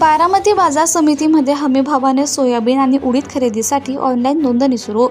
बारामती बाजार समितीमध्ये हमीभावाने सोयाबीन आणि उडीद खरेदीसाठी ऑनलाईन नोंदणी सुरू.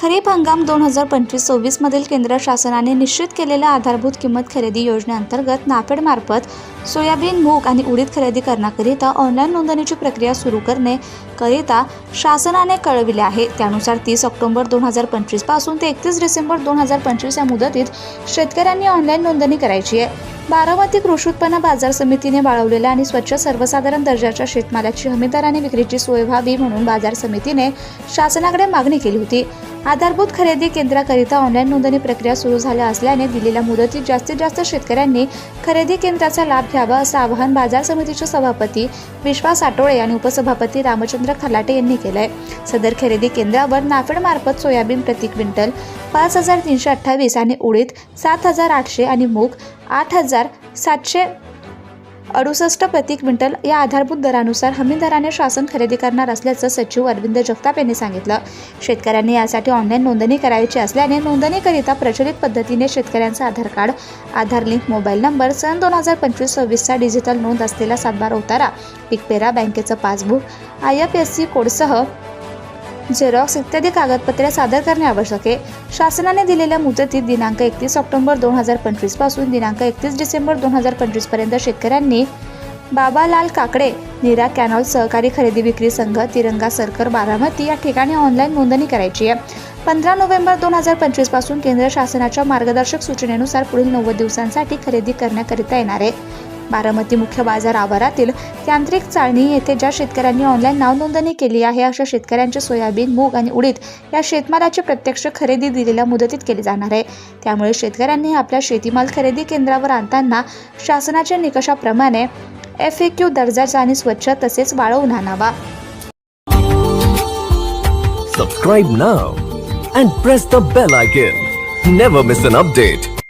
खरीप हंगाम दोन हजार पंचवीस सव्वीसमधील केंद्र शासनाने निश्चित केलेल्या आधारभूत किंमत खरेदी योजनेअंतर्गत नाफेडमार्फत सोयाबीन मूग आणि उडीद खरेदी करण्याकरिता ऑनलाईन नोंदणीची प्रक्रिया सुरू करण्याकरिता शासनाने कळविले आहे. त्यानुसार तीस ऑक्टोबर दोन हजार पंचवीसपासून ते एकतीस डिसेंबर दोन हजार पंचवीस या मुदतीत शेतकऱ्यांनी ऑनलाईन नोंदणी करायची आहे. बारामती कृषी उत्पन्न बाजार समितीने बाळवलेल्या आणि स्वच्छ सर्वसाधारण दर्जाच्या शेतमालाची हमीदाराने विक्रीची सोय व्हावी म्हणून बाजार समितीने शासनाकडे मागणी केली होती. आधारभूत खरेदी केंद्राकरिता ऑनलाईन नोंदणी प्रक्रिया सुरू झाल्या असल्याने दिलेल्या मुदतीत जास्तीत जास्त शेतकऱ्यांनी खरेदी केंद्राचा लाभ घ्यावा असं आवाहन बाजार समितीचे सभापती विश्वास आटोळे आणि उपसभापती रामचंद्र खलाटे यांनी केलंय. सदर खरेदी केंद्रावर नाफेडमार्फत सोयाबीन प्रति क्विंटल पाच हजार तीनशे अठ्ठावीस आणि उडीद सात हजार आठशे आणि मूग आठ हजार सातशे अडुसष्ट प्रति क्विंटल या आधारभूत दरानुसार हमी दराने शासन खरेदी करणार असल्याचं सचिव अरविंद जगताप यांनी सांगितलं. शेतकऱ्यांनी यासाठी ऑनलाईन नोंदणी करायची असल्याने नोंदणीकरिता प्रचलित पद्धतीने शेतकऱ्यांचं Aadhaar card Aadhaar link mobile number सन दोन हजार पंचवीस सव्वीसचा डिजिटल नोंद असलेला सातबारा उतारा पिकपेरा बँकेचं passbook I F S C कोडसह झेरॉक्स इत्यादी कागदपत्रे सादर करणे आवश्यक आहे. शासनाने दिलेल्या मुदतीत दिनांक एकतीस ऑक्टोबर दोन हजार पंचवीसपासून दिनांक एकतीस डिसेंबर दोन हजार पंचवीसपर्यंत शेतकऱ्यांनी बाबालाल काकडे निरा कॅनॉल सहकारी खरेदी विक्री संघ तिरंगा सरकर बारामती या ठिकाणी ऑनलाईन नोंदणी करायची आहे. पंधरा नोव्हेंबर दोन हजार पंचवीसपासून केंद्र शासनाच्या मार्गदर्शक सूचनेनुसार पुढील नव्वद दिवसांसाठी खरेदी करण्याकरिता येणार आहे. बारामती मुख्य बाजार आवारातील तांत्रिक चाळणी येथे ज्या शेतकऱ्यांनी ऑनलाईन नावनोंदणी केली आहे अशा शेतकऱ्यांचे सोयाबीन मूग आणि उडीद या शेतमालाची प्रत्यक्ष खरेदी दिलेल्या मुदतीत केली जाणार आहे. त्यामुळे शेतकऱ्यांनी आपल्या शेतीमाल खरेदी केंद्रावर आणताना शासनाच्या निकषाप्रमाणे एफ ए क्यू दर्जाचा आणि स्वच्छ तसेच वाळवून आणावा. Subscribe now and press the bell icon never miss an update